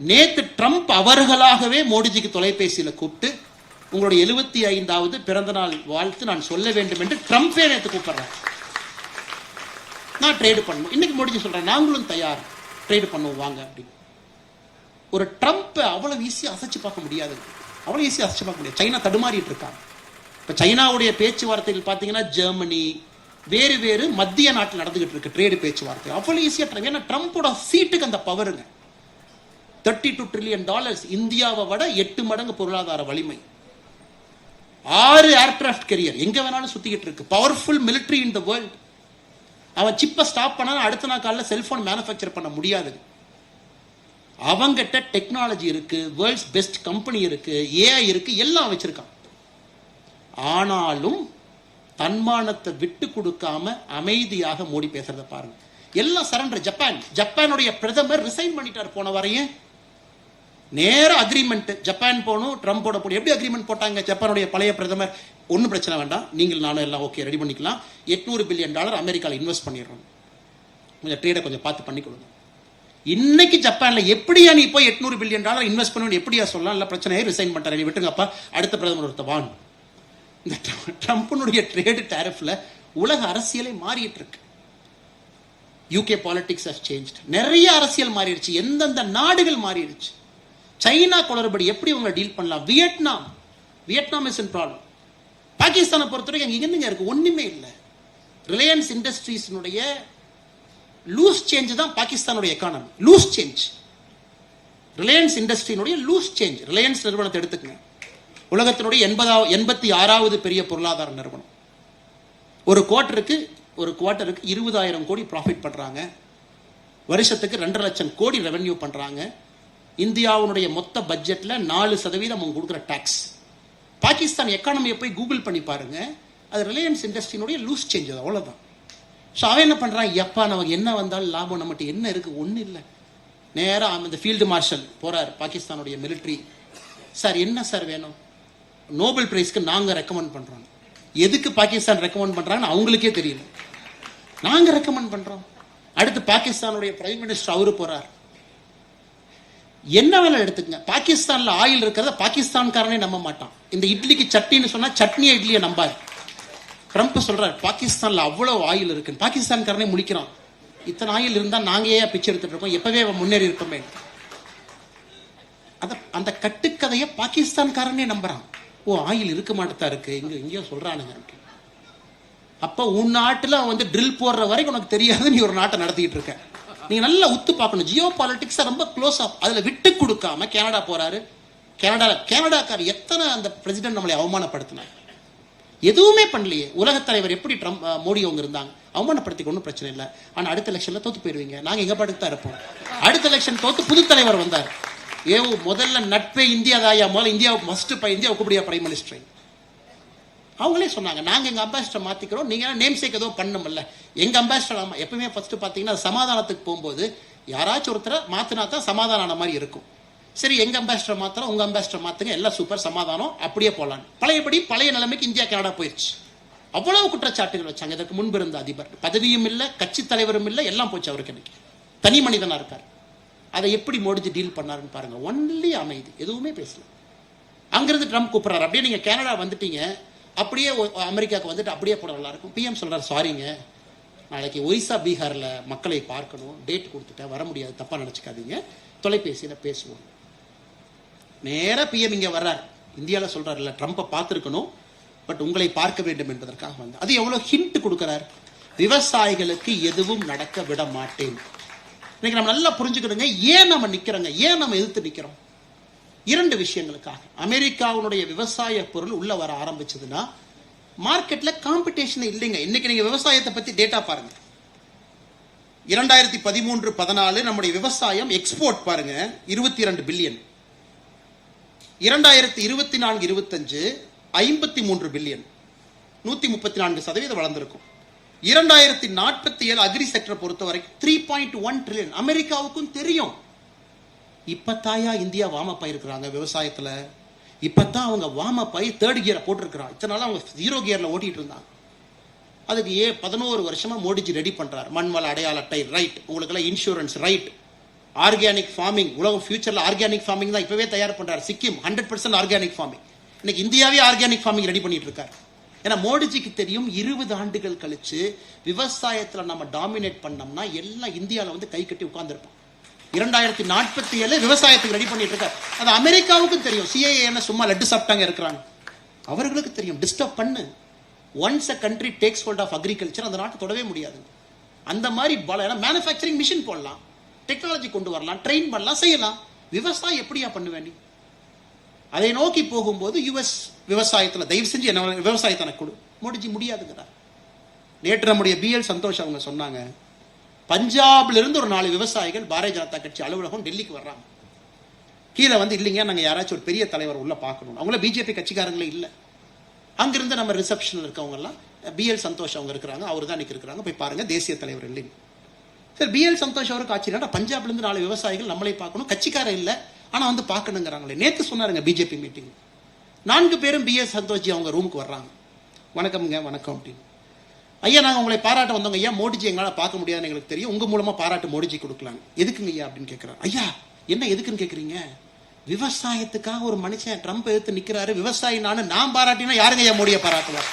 நேத்து ட்ரம்ப் அவர்களாகவே மோடிஜிக்கு தொலைபேசியில கூப்பிட்டு உங்களுடைய எழுபத்தி ஐந்தாவது பிறந்த நாள் வாழ்த்து நான் சொல்ல வேண்டும் என்று ட்ரம்ப்பே நேத்து கூப்பிடுறேன் நான் ட்ரேடு பண்ணுவோம் இன்னைக்கு மோடிஜி சொல்றேன் நாங்களும் தயார். ட்ரேடு பண்ணுவோம் வாங்க அப்படின்னு. ஒரு ட்ரம்ப் அவ்வளவு ஈஸியா அசைச்சு பார்க்க முடியாது. அவ்வளவு ஈஸியா அசைச்சு பார்க்க முடியாது. சைனா தடுமாறிட்டு இருக்காங்க. இப்ப சைனாவுடைய பேச்சுவார்த்தைகள் பாத்தீங்கன்னா ஜெர்மனி வேறு வேறு மத்திய நாட்டில் நடந்துகிட்டு இருக்கு ட்ரேடு பேச்சுவார்த்தை. அவ்வளவு ஈஸியா ட்ரம் ஏன்னா ட்ரம்ப்போட சீட்டுக்கு அந்த பவருங்க தேர்ட்டி டூ ட்ரில்லியன் டாலர்ஸ் இந்தியாவை விட எட்டு மடங்கு பொருளாதார வலிமை. ஆறு ஏர்கிராஃப்ட் கெரியர் எங்க வேணாலும் சுத்திக்கிட்டு இருக்கு. Powerful military in the world அவன் சிப்பை ஸ்டாப் பண்ணா அடுத்த நாள் காலையில் செல்போன் மேனுஃபேக்சர் பண்ண முடியாது. அவங்கிட்ட டெக்னாலஜி இருக்கு வேர்ல்ட்ஸ் பெஸ்ட் கம்பெனி இருக்கு ஏஐ இருக்கு எல்லாம் வச்சிருக்கான். ஆனாலும் தன்மானத்தை விட்டு கொடுக்காம அமைதியாக மோடி பேசுறத பாருங்க. எல்லாம் சரண்டர் ஜப்பான். ஜப்பானுடைய பிரதமர் ரிசைன் பண்ணிட்டார் போன வரையும் நேர அக்ரிமெண்ட் ஜப்பான் போகணும் ட்ரம்ப்போட போடும் எப்படி அக்ரிமெண்ட் போட்டாங்க? ஜப்பானுடைய பழைய பிரதமர். ஒன்றும் பிரச்சனை வேண்டாம். நீங்கள் நானும் எல்லாம் ஓகே ரெடி பண்ணிக்கலாம். எட்நூறு பில்லியன் டாலர் அமெரிக்காவில் இன்வெஸ்ட் பண்ணிடுறோம். கொஞ்சம் ட்ரேடை கொஞ்சம் பார்த்து பண்ணி கொடுங்க இன்னைக்கு ஜப்பானில் எப்படியா நீ போய் எட்நூறு பில்லியன் டாலர் இன்வெஸ்ட் பண்ணணும்னு எப்படியா சொல்லலாம்? இல்லை பிரச்சனையே ரிசைன் பண்ணுறேன் நீ விட்டுங்கப்பா அடுத்த பிரதமர் ஒருத்த வான் இந்த ட்ரம்ப்னுடைய ட்ரேடு டேரிஃப்ல உலக அரசியலே மாறிட்டு இருக்கு யூகே பாலிடிக்ஸ் ஹஸ் சேஞ்ச் நிறைய அரசியல் மாறிடுச்சு. எந்தெந்த நாடுகள் மாறிடுச்சு. சைனா குளறுபடி எப்படி உங்களை டீல் பண்ணலாம்? Vietnam. Vietnam is in problem பாகிஸ்தானை பொறுத்தவரைக்கும் அங்க என்னங்க இருக்கு? ஒன்றுமே இல்லை. ரிலையன்ஸ் இண்டஸ்ட்ரீஸ்னுடைய லூஸ் சேஞ்ச் தான் பாகிஸ்தானுடைய எக்கானமி லூஸ் சேஞ்ச் ரிலையன்ஸ் இண்டஸ்ட்ரியினுடைய லூஸ் சேஞ்ச் ரிலையன்ஸ் நிறுவனத்தை எடுத்துக்கங்க. உலகத்தினுடைய எண்பதாவது எண்பத்தி ஆறாவது பெரிய பொருளாதார நிறுவனம். ஒரு குவார்ட்டருக்கு ஒரு குவார்ட்டருக்கு இருபதாயிரம் கோடி ப்ராஃபிட் பண்ணுறாங்க வருஷத்துக்கு ரெண்டரை லட்சம் கோடி ரெவென்யூ பண்ணுறாங்க இந்தியாவுடைய மொத்த பட்ஜெட்டில் நாலு சதவீதம் அவங்க கொடுக்குற டேக்ஸ் பாகிஸ்தான் எக்கானமியை போய் கூகுள் பண்ணி பாருங்க. அது ரிலையன்ஸ் இண்டஸ்ட்ரியினுடைய லூஸ் சேஞ்ச் அது அவ்வளோதான் ஸோ அவன் என்ன பண்றான்? எப்பா நமக்கு என்ன வந்தாலும் லாபம் நம்மகிட்ட என்ன இருக்கு? ஒன்றும் இல்லை. நேராக அந்த ஃபீல்டு மார்ஷல் போறார் பாகிஸ்தானுடைய மிலிட்ரி சார் என்ன சார் வேணும்? நோபல் பிரைஸ்க்கு நாங்கள் ரெக்கமெண்ட் பண்றோம். எதுக்கு பாகிஸ்தான் ரெக்கமெண்ட் பண்றாங்கன்னு அவங்களுக்கே தெரியல. நாங்கள் ரெக்கமெண்ட் பண்றோம். அடுத்து பாகிஸ்தானுடைய பிரைம் மினிஸ்டர் அவரு போறார். என்ன வேலை எடுத்துக்கங்க. பாகிஸ்தான்ல ஆயில் இருக்கிறத பாகிஸ்தான்காரனே நம்ப மாட்டான். இந்த இட்லிக்கு சட்னின்னு சொன்னா சட்னியை இட்லியை நம்பாரு. ட்ரம்ப் சொல்றாரு பாகிஸ்தான்ல அவ்வளவு ஆயில் இருக்கு பாகிஸ்தான்காரனே முடிக்கிறான் இத்தனை ஆயில் இருந்தா நாங்கள் ஏன் பிச்சை எடுத்துட்டு இருக்கோம்? எப்பவே அவன் முன்னேறி இருக்கோமே அத அந்த கட்டுக்கதையை பாகிஸ்தான்காரனே நம்புறான். ஓ ஆயில் இருக்க மாட்டதா இருக்கு? இங்க எங்கேயோ சொல்றானுங்க. அப்ப உன் நாட்டுல வந்து ட்ரில் போடுற வரைக்கும் உனக்கு தெரியாது நீ ஒரு நாட்டை நடத்திட்டு இருக்க. நீங்க நல்லா உத்து பார்க்கணும். ஜியோ பாலிட்டிக்ஸ் ரொம்ப க்ளோஸ் ஆஃப் அதுல விட்டு கொடுக்காம கனடா போறாரு. கனடா கனடாக்கார் எத்தனை அந்த பிரசிடென்ட் நம்மளை அவமானப்படுத்தினார்? எதுவுமே பண்ணலையே. உலகத் தலைவர் எப்படி ட்ரம்ப் மோடி அவங்க இருந்தாங்க? அவமானப்படுத்திக்க ஒன்றும் பிரச்சனை இல்லை. ஆனால் அடுத்த எலெக்ஷன்ல தோத்து போயிருவீங்க. நாங்கள் எங்க பாட்டுக்கு தான் இருப்போம்? அடுத்த எலெக்ஷன் தோத்து புது தலைவர் வந்தார். ஏ முதல்ல நட்பே இந்தியா தாயா முதல்ல இந்தியாவுக்கு மஸ்ட் இந்தியாவுக்கு கூடிய பிரைம் மினிஸ்டர் அவங்களே சொன்னாங்க நாங்கள் எங்கள் அம்பாசிடர் மாற்றிக்கிறோம் நீங்கள் நேம் சேக் ஏதோ பண்ணணும்ல எங்கள் அம்பாசிடர் ஆமாம் எப்பவுமே ஃபஸ்ட்டு பார்த்தீங்கன்னா சமாதானத்துக்கு போகும்போது யாராச்சும் ஒருத்தரை மாற்றினா தான் சமாதானம் ஆன மாதிரி இருக்கும். சரி எங்கள் அம்பாசிடர் மாத்திரம் உங்கள் அம்பாசிடர் மாற்றுங்க எல்லாம் சூப்பர் சமாதானம் அப்படியே போகலான்னு பழையபடி பழைய நிலைமைக்கு இந்தியா கனடா போயிடுச்சு அவ்வளவு குற்றச்சாட்டுகள் வச்சாங்க இதற்கு முன்பு இருந்த அதிபர். பதவியும் இல்லை கட்சி தலைவரும் இல்லை எல்லாம் போச்சு அவருக்கு இன்னைக்கு. தனி மனிதனாக இருக்கார். அதை எப்படி மோடிஜி டீல் பண்ணாருன்னு பாருங்க ஒன்லி அமைதி எதுவுமே பேசல. அங்கிருந்து ட்ரம்ப் கூப்பிடுறாரு. அப்படியே நீங்கள் கனடா வந்துட்டீங்க அப்படியே அமெரிக்காவுக்கு வந்துட்டு அப்படியே போட நல்லா இருக்கும் பிஎம் சொல்றாரு சாரிங்க நாளைக்கு ஒரிசா பீகாரில் மக்களை பார்க்கணும். டேட் கொடுத்துட்டேன். வர முடியாது. தப்பாக நினச்சிக்காதீங்க. தொலைபேசியில் பேசுவோம். நேராக பிஎம் இங்கே வர்றார். இந்தியாவில் சொல்கிறார் இல்லை ட்ரம்ப்பை பார்த்துருக்கணும். பட் உங்களை பார்க்க வேண்டும் என்பதற்காக வந்து அது எவ்வளோ ஹிண்ட் கொடுக்குறார். விவசாயிகளுக்கு எதுவும் நடக்க விட மாட்டேன். இன்னைக்கு நம்ம நல்லா புரிஞ்சுக்கணுங்க. ஏன் நம்ம நிற்கிறோங்க ஏன் நம்ம எதிர்த்து நிற்கிறோம் இரண்டு விஷயங்களுக்காக. அமெரிக்காவுடைய விவசாய பொருள் உள்ள வர ஆரம்பிச்சதுன்னா மார்க்கெட்ல காம்படிஷன் இல்லைங்க. இன்னைக்கு நீங்க விவசாயத்தை பத்தி டேட்டா பாருங்க. இரண்டாயிரத்தி பதிமூன்று பதினாலு நம்முடைய விவசாயம் எக்ஸ்போர்ட் பாருங்க. இருபத்தி இரண்டு பில்லியன் இரண்டாயிரத்தி இருபத்தி நான்கு இருபத்தஞ்சு ஐம்பத்தி மூன்று பில்லியன் நூத்தி முப்பத்தி நான்கு சதவீதம் வளர்ந்திருக்கும். இரண்டாயிரத்தி நாற்பத்தி ஏழு அக்ரி செக்டரை பொறுத்த வரைக்கும் த்ரீ பாயிண்ட் ஒன் ட்ரில்லியன் அமெரிக்காவுக்கும் தெரியும். இப்பத்தாயா இந்தியா வாமப் இருக்கிறாங்க விவசாயத்தில். இப்போத்தான் அவங்க வாமப் ஆகி தேர்ட் கியரை போட்டிருக்கிறான். இத்தனை அவங்க ஜீரோ கியரில் ஓட்டிகிட்டு இருந்தாங்க. அதுக்கு ஏ பதினோரு வருஷமாக மோடிஜி ரெடி பண்ணுறாரு மண்வள அடையாள அட்டை ரைட் உங்களுக்கெல்லாம் இன்சூரன்ஸ் ரைட் ஆர்கானிக் ஃபார்மிங் உலகம் ஃபியூச்சரில் ஆர்கானிக் ஃபார்மிங் தான் இப்போவே தயார் பண்ணுறாரு Sikkim hundred percent organic farming இன்னைக்கு இந்தியாவே ஆர்கானிக் ஃபார்மிங் ரெடி பண்ணிட்டு இருக்காரு. ஏன்னா மோடிஜிக்கு தெரியும் இருபது ஆண்டுகள் கழிச்சு விவசாயத்தில் நம்ம டாமினேட் பண்ணோம்னா எல்லாம் இந்தியாவில் வந்து கை கட்டி உட்காந்துருப்போம் இரண்டாயிரத்தி நாற்பத்தி ஏழு விவசாயத்துக்கு ரெடி பண்ணிட்டு இருக்காரு. அது அமெரிக்காவுக்கும் தெரியும். சிஏஏ சும்மா லட்டு சாப்பிட்டாங்க இருக்கிறாங்க. அவர்களுக்கு தெரியும். டிஸ்டர்ப் பண்ணு. Once a country takes hold of agriculture அந்த நாட்டை தொடவே முடியாது. அந்த மாதிரி பல மேனுஃபேக்சரிங் மிஷின் போடலாம். டெக்னாலஜி கொண்டு வரலாம். ட்ரெயின் பண்ணலாம் செய்யலாம். விவசாயம் எப்படியா பண்ணுவேன் நீ? அதை நோக்கி போகும்போது யுஎஸ் விவசாயத்தில் தயவு செஞ்சு என்ன விவசாயத்தை எனக்கு கொடு. மோடிஜி முடியாதுங்கிறார் நேற்று நம்முடைய பிஎல் சந்தோஷ் அவங்க சொன்னாங்க. பஞ்சாப்ல இருந்து ஒரு நாலு விவசாயிகள் பாரதிய ஜனதா கட்சி அலுவலகம் டெல்லிக்கு வர்றாங்க. கீழே வந்து இல்லைங்க நாங்கள் யாராச்சும் ஒரு பெரிய தலைவர் உள்ள பார்க்கணும் அவங்கள பிஜேபி கட்சிக்காரங்களே இல்லை. அங்கிருந்து நம்ம ரிசப்ஷனில் இருக்கவங்க எல்லாம் பிஎல் சந்தோஷ் அவங்க இருக்கிறாங்க அவர் தான் இன்னைக்கு இருக்கிறாங்க. போய் பாருங்க தேசிய தலைவர் இல்லைங்க. சரி பிஎல் சந்தோஷ் அவருக்கு ஆச்சரியம் பஞ்சாப்லேருந்து நாலு விவசாயிகள் நம்மளே பார்க்கணும். கட்சிக்காரன் இல்லை ஆனால் வந்து பார்க்கணுங்கிறாங்களே. நேற்று சொன்னாருங்க பிஜேபி மீட்டிங் நான்கு பேரும் பிஎஸ் சந்தோஷ்ஜி அவங்க ரூமுக்கு வர்றாங்க. வணக்கம்ங்க வணக்கம் அப்படின்னு. ஐயா நாங்கள் உங்களை பாராட்ட வந்தவங்க ஐயா மோடிஜி எங்களால் பார்க்க முடியாதுன்னு எங்களுக்கு தெரியும். உங்கள் மூலமாக பாராட்டு மோடிஜி கொடுக்கலாம் எதுக்குங்க ஐயா அப்படின்னு கேட்கிறாரு ஐயா என்ன எதுக்குன்னு கேட்குறீங்க விவசாயத்துக்காக ஒரு மனுஷன் ட்ரம்ப் எடுத்து நிக்கிறாரு. விவசாயி நானு நான் பாராட்டினா யாருங்க ஐயா மோடியை பாராட்டுவார்?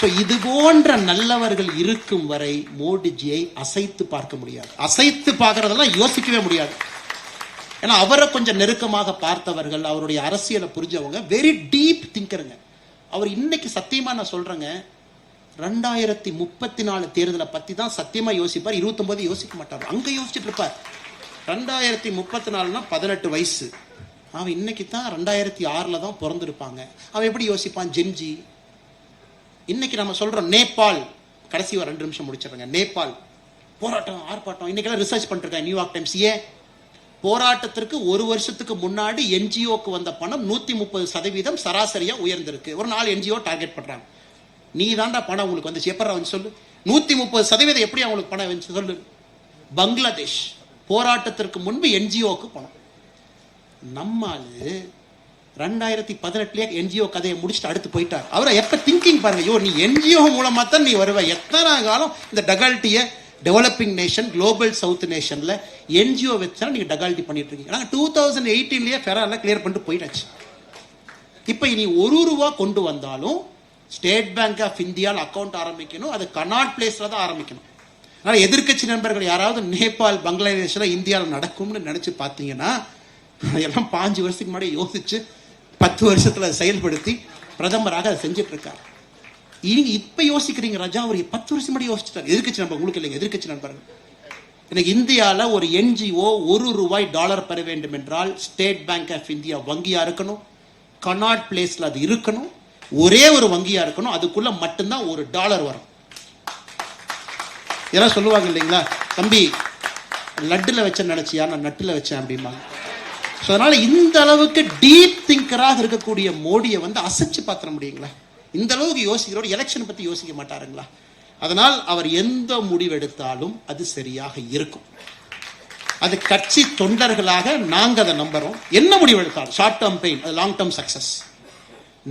ஸோ இது போன்ற நல்லவர்கள் இருக்கும் வரை மோடிஜியை அசைத்து பார்க்க முடியாது. அசைத்து பார்க்கறதெல்லாம் யோசிக்கவே முடியாது. ஏன்னா அவரை கொஞ்சம் நெருக்கமாக பார்த்தவர்கள் அவருடைய அரசியலை புரிஞ்சவங்க வெரி டீப் திங்கருங்க அவர் இன்னைக்கு சத்தியமா நான் சொல்றேங்க ரெண்டாயிரத்தி முப்பத்தி நாலு தேர்தலை பத்தி தான் சத்தியமா யோசிப்பார் இருபத்தொன்பது யோசிக்க மாட்டார். அங்க யோசிச்சுட்டு இருப்பார். ரெண்டாயிரத்தி முப்பத்தி நாலுனா பதினெட்டு வயசு. அவன் இன்னைக்கு தான் ரெண்டாயிரத்தி ஆறில் தான் பிறந்திருப்பாங்க. அவன் எப்படி யோசிப்பான்? ஜென்ஜி. இன்னைக்கு நம்ம சொல்றோம் நேபாள். கடைசி ஒரு ரெண்டு நிமிஷம் முடிச்சிடுறேங்க. நேபாள். போராட்டம் ஆர்ப்பாட்டம். இன்னைக்கெல்லாம் ரிசர்ச் பண்ணிருக்கேன் நியூயார்க் டைம்ஸ் ஏன்? போராட்டத்திற்கு ஒரு வருஷத்துக்கு முன்னாடி என்ஜிஓக்கு வந்த பணம் நூத்தி முப்பது சதவீதம் சராசரியா உயர்ந்திருக்கு. ஒரு நாலு என்ஜிஓ டார்கெட் பண்றாங்க. நீ தாண்டா பணம் உங்களுக்கு வந்துச்சு. எப்பறம் வந்து சொல்லு? நூத்தி முப்பது சதவீதம் எப்படி அவங்களுக்கு பணம் வந்துச்சு சொல்லு? பங்களாதேஷ் போராட்டத்திற்கு முன்பு என்ஜிஓக்கு பணம். நம்மால் ரெண்டாயிரத்தி பதினெட்டுலயே என்ஜிஓ கதையை முடிச்சுட்டு அடுத்து போயிட்டார். அவரை எப்ப திங்கிங் பாருங்க. ஐயோ நீ என்ஜிஓ மூலமா தான் நீ வருவ. எத்தனை காலம் இந்த டகால்ட்டிய டெவலப்பிங் நேஷன் குளோபல் சவுத் நேஷனில் என்ஜிஓ வச்சா நீங்கள் டகால்டி பண்ணிட்டு இருக்கீங்க. நாங்க டூ தௌசண்ட் எயிட்டீன்லேயே ஃபெரால கிளியர் பண்ணிட்டு போயிட்டாச்சு. இப்போ இனி ஒரு ரூபா கொண்டு வந்தாலும் ஸ்டேட் பேங்க் ஆஃப் இந்தியாவில் அக்கௌண்ட் ஆரம்பிக்கணும் அது கனாட் பிளேஸில் தான் ஆரம்பிக்கணும். அதனால் எதிர்க்கட்சி நண்பர்கள் யாராவது நேபாள் பங்களாதேஷில் இந்தியாவில் நடக்கும்னு நினச்சி பார்த்தீங்கன்னா எல்லாம் பாஞ்சு வருஷத்துக்கு முன்னாடி யோசித்து பத்து வருஷத்தில் செயல்படுத்தி பிரதமராக அதை செஞ்சிட்ருக்காரு இனி இப்ப யோசிக்கிறீங்க ராஜா அவர் பத்து வருஷம் முன்னாடி யோசிச்சிட்டார். எதிர்கட்சி நண்பர் உங்களுக்கு இல்லைங்க எதிர்கட்சி நண்பர்கள் இன்னைக்கு இந்தியாவில் ஒரு என்ஜிஓ ஒரு ரூபாய் டாலர் பெற வேண்டும் என்றால் ஸ்டேட் பேங்க் ஆஃப் இந்தியா வங்கியா இருக்கணும். கனாட் பிளேஸ்ல அது இருக்கணும். ஒரே ஒரு வங்கியா இருக்கணும். அதுக்குள்ள மட்டும்தான் ஒரு டாலர் வரும். யாராவது சொல்லுவாங்க இல்லைங்களா? தம்பி லட்டுல வச்சேன் நினைச்சியா? நான் நட்டுல வச்சேன் அப்படிம்பாங்க. ஸோ அதனால இந்த அளவுக்கு டீப் திங்கராக இருக்கக்கூடிய மோடியை வந்து அசைச்சு பார்த்துட முடியுங்களா? இந்த அளவுக்கு யோசிக்கிறவர் எலெக்ஷன் பற்றி யோசிக்க மாட்டாருங்களா? அதனால் அவர் எந்த முடிவெடுத்தாலும் அது சரியாக இருக்கும். அது கட்சி தொண்டர்களாக நாங்கள் அதை நம்புறோம். என்ன முடிவெடுத்தாலும் short term pain long term success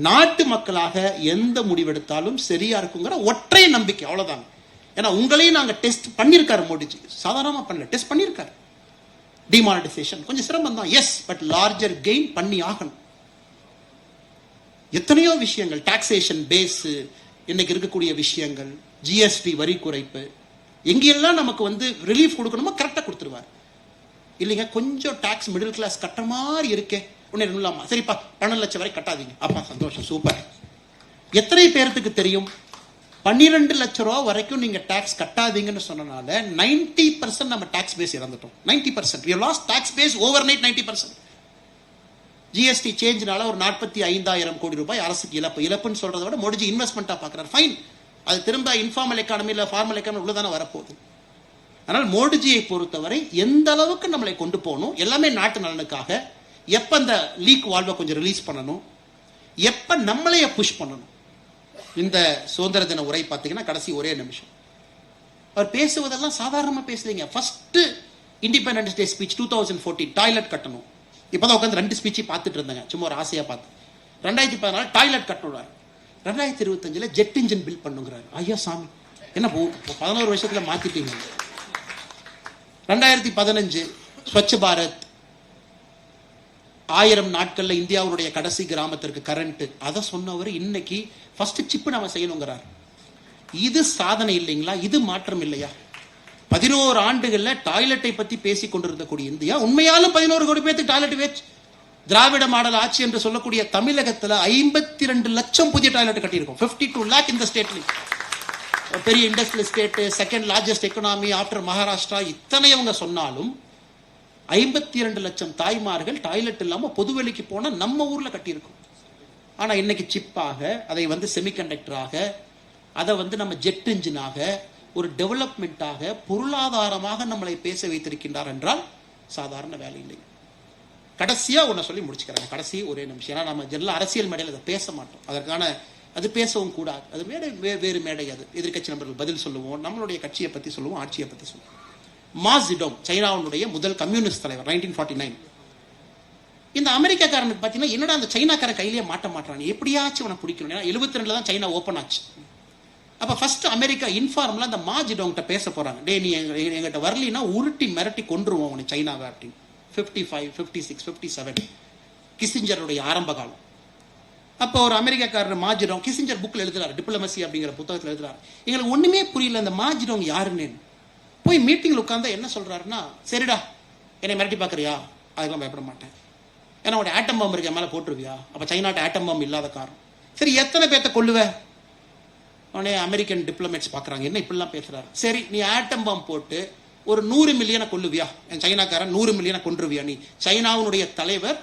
நாட்டு மக்களாக எந்த முடிவெடுத்தாலும் சரியா இருக்குங்கிற ஒற்றை நம்பிக்கை அவ்வளோதாங்க ஏன்னா உங்களையும் நாங்க டெஸ்ட் பண்ணியிருக்காரு மோடிஜி. சாதாரணமா பண்ணல டெஸ்ட் பண்ணியிருக்காரு. டிமானிட்டைசேஷன் கொஞ்சம் சிரமம் தான் எஸ் பட் லார்ஜர் கெயின் பண்ணி ஆகணும். எத்தனையோ விஷயங்கள் டாக்ஸேஷன் பேஸு இன்னைக்கு இருக்கக்கூடிய விஷயங்கள் ஜிஎஸ்டி வரி குறைப்பு எங்கெல்லாம் நமக்கு வந்து ரிலீஃப் கொடுக்கணுமோ கரெக்டாக கொடுத்துருவார். இல்லைங்க கொஞ்சம் டாக்ஸ் மிடில் கிளாஸ் கட்டுற மாதிரி இருக்கே. ஒன்று இல்லாமா. சரிப்பா பன்னெண்டு லட்சம் வரை கட்டாதீங்க. அப்பா சந்தோஷம் சூப்பர் எத்தனை பேர்த்துக்கு தெரியும்? பன்னிரெண்டு லட்சம் ரூபா வரைக்கும் நீங்கள் டாக்ஸ் கட்டாதீங்கன்னு சொன்னனால நைன்டி பர்சன்ட் நம்ம tax base இறந்துட்டோம். Ninety percent lost tax base overnight ninety percent GST சேஞ்சினால ஒரு நாற்பத்தி ஐந்தாயிரம் கோடி ரூபாய் அரசுக்கு இழப்பு. இழப்புன்னு சொல்றதை விட மோடிஜி இன்வெஸ்ட்மெண்ட்டா பார்க்குறாரு. ஃபைன் அது திரும்ப இன்ஃபார்மல் எக்கானமி இல்லை ஃபார்மல் எக்கானமி உள்ளதான வரப்போகுது. ஆனால் மோடிஜியை பொறுத்தவரை எந்த அளவுக்கு நம்மளை கொண்டு போகணும் எல்லாமே நாட்டு நலனுக்காக எப்ப அந்த லீக் வால்வை கொஞ்சம் ரிலீஸ் பண்ணணும் எப்ப நம்மளைய புஷ் பண்ணணும். இந்த சுதந்திர தின உரை பார்த்தீங்கன்னா கடைசி ஒரே நிமிஷம். அவர் பேசுவதெல்லாம் சாதாரணமா பேசுறீங்க. First Independence Day speech two thousand fourteen toilet கட்டணும். இப்போதான் உட்காந்து ரெண்டு ஸ்பீச்சு பார்த்துட்டு இருந்தேங்க. சும்மா ஒரு ஆசையாக பார்த்து. ரெண்டாயிரத்தி பதினாலு டாய்லெட் கட்டணுறாரு ரெண்டாயிரத்தி இருபத்தஞ்சில் ஜெட் இன்ஜின் பில் பண்ணுங்கிறாரு. ஐயா சாமி. என்ன போ பதினோரு வருஷத்துல மாத்திட்டீங்க. ரெண்டாயிரத்தி பதினஞ்சு ஸ்வச் பாரத். ஆயிரம் நாட்கள்ல இந்தியாவுடைய கடைசி கிராமத்திற்கு கரண்ட் அதை சொன்னவர் இன்னைக்கு ஃபர்ஸ்ட் சிப்பு நம்ம செய்யணுங்கிறார். இது சாதனை இல்லைங்களா? இது மாற்றம் இல்லையா? பதினோரு ஆண்டுகள்ல டாய்லெட்டை பத்தி பேசிக் கொண்டிருந்தக்கூடிய இந்தியா உண்மையாலும் பதினோரு கோடி பேருக்கு டாய்லெட் வேச்சு திராவிட மாடல் ஆட்சி என்று சொல்லக்கூடிய தமிழகத்துல ஐம்பத்தி ரெண்டு லட்சம் புதிய டாய்லெட் கட்டியிருக்கோம். 52 டூ லேக் இந்த ஸ்டேட்ல பெரிய industrial state second largest economy after Maharashtra இத்தனை அவங்க சொன்னாலும் ஐம்பத்தி இரண்டு லட்சம் தாய்மார்கள் டாய்லெட் இல்லாம பொதுவெளிக்கு போனா நம்ம ஊர்ல கட்டியிருக்கோம். ஆனா இன்னைக்கு சிப்பாக அதை வந்து செமிகண்டக்டராக அதை வந்து நம்ம ஜெட் இன்ஜினாக ஒரு டெவலப்மெண்ட்டாக பொருளாதாரமாக நம்மளை பேச வைத்திருக்கின்றார் என்றால் சாதாரண வேலை இல்லை. கடைசியாக ஒன்றை சொல்லி முடிச்சுக்கிறாங்க கடைசி ஒரே நிமிஷம். ஏன்னா நம்ம ஜெனரல் அரசியல் மேடையில் அதை பேச மாட்டோம். அதற்கான அது பேசவும் கூடாது. அது மேடை வே- வேறு மேடை அது. எதிர்க்கட்சி நபர்கள் பதில் சொல்லுவோம். நம்மளுடைய கட்சியை பற்றி சொல்லுவோம் ஆட்சியை பற்றி சொல்லுவோம். மாசிடோம் சைனாவுடைய முதல் கம்யூனிஸ்ட் தலைவர் நைன்டீன் ஃபார்ட்டி நைன் இந்த அமெரிக்காக்காரனுக்கு பார்த்தீங்கன்னா என்னடா அந்த சைனாக்காரன் கையிலேயே மாட்ட மாட்டான் எப்படியாச்சும் அவனை பிடிக்கணும். ஏன்னா எழுபத்தி ரெண்டில் தான் சைனா ஓப்பன் ஆச்சு. அப்ப ஃபர்ஸ்ட் அமெரிக்கா இன்ஃபார்மில் அந்த மாஜிடோங்கிட்ட பேச போறாங்க. டே நீ எங்க எங்கிட்ட வரலினா உருட்டி மிரட்டி கொண்டுருவோம் உனக்கு சைனாவை அப்படின்னு fifty five fifty six fifty seven கிசிஞ்சருடைய ஆரம்ப காலம். அப்போ ஒரு அமெரிக்காக்காரர் மாஜிடோங் கிசிஞ்சர் புக்கில் எழுதுறாரு டிப்ளமசி அப்படிங்கிற புத்தகத்தில் எழுதுறாரு. எங்களுக்கு ஒன்றுமே புரியல அந்த மாஜிடோங் யாருன்னு. போய் மீட்டிங்கில் உட்காந்தா என்ன சொல்கிறாருன்னா சரிடா என்னை மிரட்டி பார்க்குறியா? அதெல்லாம் பயப்பட மாட்டேன். ஏன்னா உடைய ஆட்டம் பாம்பு இருக்க மேலே போட்டுருவியா? அப்போ சைனாட்ட ஆட்டம் பாம்பு இல்லாத காரணம். சரி எத்தனை பேர்த்த கொள்ளுவேன் உடனே அமெரிக்கன் டிப்ளமேட்ஸ் பார்க்குறாங்க. என்ன இப்படிலாம் பேசுறாரு? சரி நீ ஆட்டம் பாம் போட்டு ஒரு நூறு மில்லியனை கொல்லுவியா? என் சைனாக்காரன் நூறு மில்லியனை கொன்றுவியா நீ? சைனாவுடைய தலைவர்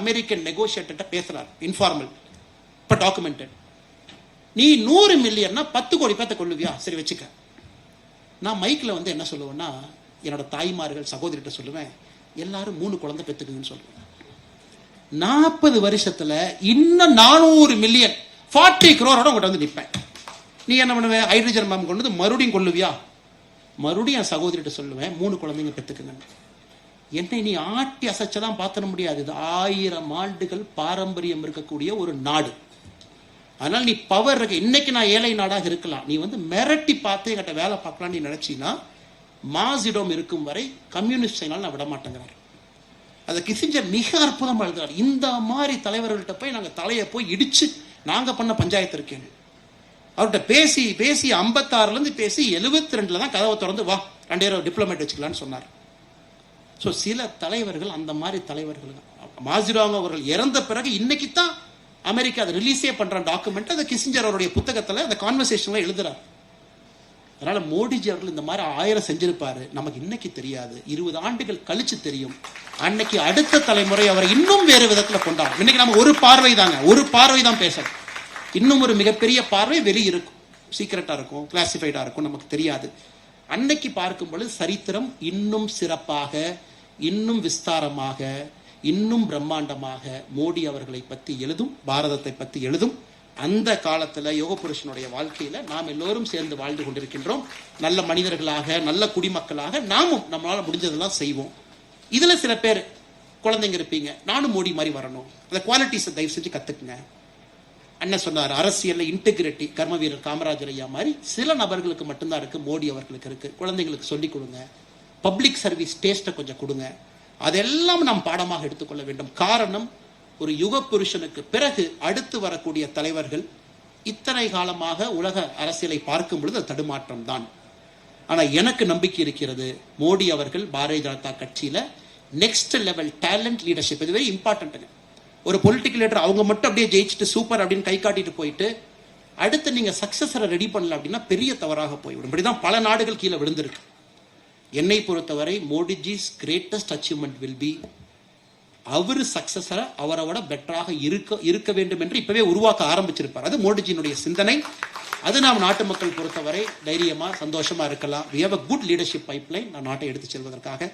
அமெரிக்கன் நெகோசியேட்டர்கிட்ட பேசுகிறார் இன்ஃபார்மல் இப்போ டாக்குமெண்டட் நீ நூறு மில்லியன்னா பத்து கோடி பேர்த்த கொல்லுவியா? சரி வச்சுக்க. நான் மைக்கில் வந்து என்ன சொல்லுவேன்னா என்னோட தாய்மார்கள் சகோதரிகிட்ட சொல்லுவேன் எல்லாரும் மூணு குழந்தை பெற்றுக்குங்கன்னு சொல்லுவேன். நாற்பது வருஷத்தில் இன்னும் நானூறு மில்லியன் ஃபார்ட்டி குரோரோட உங்கள்கிட்ட வந்து நிற்பேன் நீ என்ன பண்ணுவ? ஹைட்ரஜன் பாம்பு கொண்டு வந்து மறுபடியும் கொள்ளுவியா? மறுபடியும் என் சகோதரிகிட்ட சொல்லுவேன் மூணு குழந்தைங்க பெற்றுக்குங்க என்னை நீ ஆட்டி அசைச்சதான் பார்த்துட முடியாது. இது ஆயிரம் ஆண்டுகள் பாரம்பரியம் இருக்கக்கூடிய ஒரு நாடு. அதனால நீ பவர் இருக்க. இன்னைக்கு நான் ஏழை நாடாக இருக்கலாம். நீ வந்து மிரட்டி பார்த்து என்கிட்ட வேலை பார்க்கலாம் நீ நினைச்சின்னா மாசிடம் இருக்கும் வரை கம்யூனிஸ்ட் சைனால் நான் விட மாட்டேங்கிறார். அதை கிசிஞ்சர் மிக அற்புதமாக எழுதுறார். இந்த மாதிரி தலைவர்கள்ட்ட போய் நாங்கள் தலையை போய் இடிச்சு நாங்கள் பண்ண பஞ்சாயத்து இருக்கேன்னு. அவர்கிட்ட பேசி பேசி ஐம்பத்தாறுலேருந்து பேசி எழுபத்தி ரெண்டில் தான் கதவை திறந்து வா ரெண்டு பேரும் டிப்ளமேட் வச்சுக்கலான்னு சொன்னார். ஸோ சில தலைவர்கள் அந்த மாதிரி தலைவர்கள் மாசிராங் அவர்கள் இறந்த பிறகு இன்னைக்கு தான் அமெரிக்கா அதை ரிலீஸே பண்ணுற டாக்குமெண்ட் அதை கிசிஞ்சர் அவருடைய புத்தகத்தில் அந்த கான்வர்சேஷன்ல எழுதுறார். அதனால் மோடிஜி அவர்கள் இந்த மாதிரி ஆயிரம் செஞ்சிருப்பார். நமக்கு இன்னைக்கு தெரியாது. இருபது ஆண்டுகள் கழிச்சு தெரியும். அன்னைக்கு அடுத்த தலைமுறை அவரை இன்னும் வேறு விதத்தில் கொண்டாடும். இன்னைக்கு நம்ம ஒரு பார்வை தாங்க ஒரு பார்வை தான் பேசணும். இன்னும் ஒரு மிகப்பெரிய பார்வை வெளி இருக்கும். சீக்கிரட்டா இருக்கும் கிளாசிஃபைடா இருக்கும் நமக்கு தெரியாது. அன்னைக்கு பார்க்கும் பொழுது சரித்திரம் இன்னும் சிறப்பாக இன்னும் விஸ்தாரமாக இன்னும் பிரம்மாண்டமாக மோடி அவர்களை பற்றி எழுதும் பாரதத்தை பற்றி எழுதும். அந்த காலத்துல யோக புருஷனுடைய வாழ்க்கையில நாம் எல்லோரும் சேர்ந்து வாழ்ந்து கொண்டிருக்கின்றோம். நல்ல மனிதர்களாக நல்ல குடிமக்களாக நாமும் நம்மளால முடிஞ்சதெல்லாம் செய்வோம். இதுல சில பேர் குழந்தைங்க இருப்பீங்க நானும் மோடி மாதிரி வரணும். அந்த குவாலிட்டிஸை தயவு செஞ்சு கத்துக்குங்க. அண்ணன் சொன்னார் அரசியலில் இன்டெகிரிட்டி கர்ம வீரர் காமராஜர் ஐயா மாதிரி சில நபர்களுக்கு மட்டும்தான் இருக்கு மோடி அவர்களுக்கு இருக்கு. குழந்தைங்களுக்கு சொல்லிக் கொடுங்க. பப்ளிக் சர்வீஸ் டேஸ்ட்டை கொஞ்சம் கொடுங்க. அதெல்லாம் நாம் பாடமாக எடுத்துக்கொள்ள வேண்டும். காரணம் ஒரு யுக புருஷனுக்கு பிறகு அடுத்து வரக்கூடிய தலைவர்கள் இத்தனை காலமாக உலக அரசியலை பார்க்கும் பொழுது தடுமாற்றம் தான். ஆனா எனக்கு நம்பிக்கை இருக்கிறது மோடி அவர்கள் பாரதிய ஜனதா கட்சியில நெக்ஸ்ட் லெவல் டேலண்ட் லீடர்ஷிப் இது வெரி இம்பார்ட்டன்ட்டுங்க ஒரு பொலிட்டிக்கல் லீடர் அவங்க மட்டும் அப்படியே ஜெயிச்சுட்டு சூப்பர் அப்படின்னு கை காட்டிட்டு போயிட்டு அடுத்து நீங்க சக்சஸரை ரெடி பண்ணல அப்படின்னா பெரிய தவறாக போய்விடும். இப்படிதான் பல நாடுகள் கீழே விழுந்திருக்கு. என்னை பொறுத்தவரை Modiji's greatest achievement will be அவர் சக்சஸரை அவரை விட பெட்டராக இருக்க இருக்க வேண்டும் என்று இப்பவே உருவாக்க ஆரம்பிச்சிருப்பார். அது மோடிஜியினுடைய சிந்தனை. அது நாம் நாட்டு மக்கள் பொறுத்தவரை தைரியமா சந்தோஷமா இருக்கலாம். We have a good leadership pipeline நான் நாட்டை எடுத்து செல்வதற்காக.